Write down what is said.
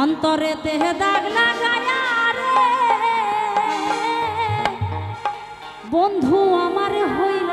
অন্তরে তেহে দাগ লাগায়া রে। বন্ধু আমার হইল